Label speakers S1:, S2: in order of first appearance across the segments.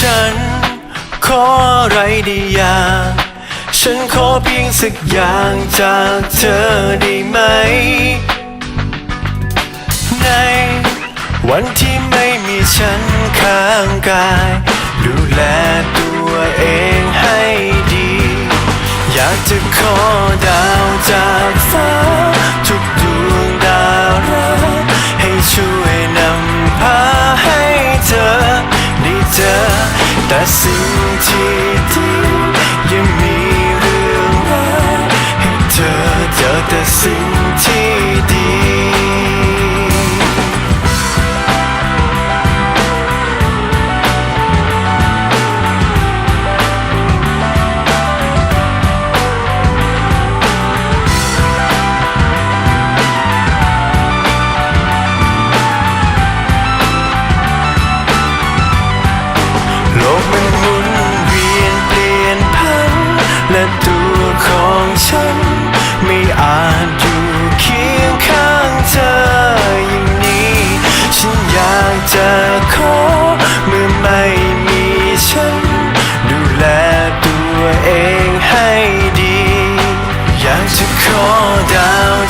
S1: ฉัน ขออะไรได้อย่างฉันขอเพียงสักอย่างจากเธอได้ไหม ในวันที่ไม่มีฉันข้างกาย แต่สิ่งที่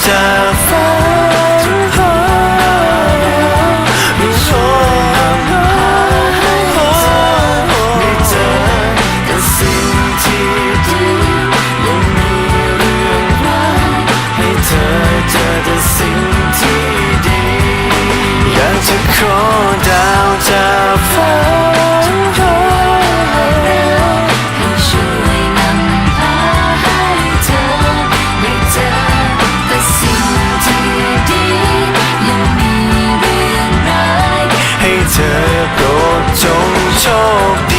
S1: จะขอ โปรดจงโชคดี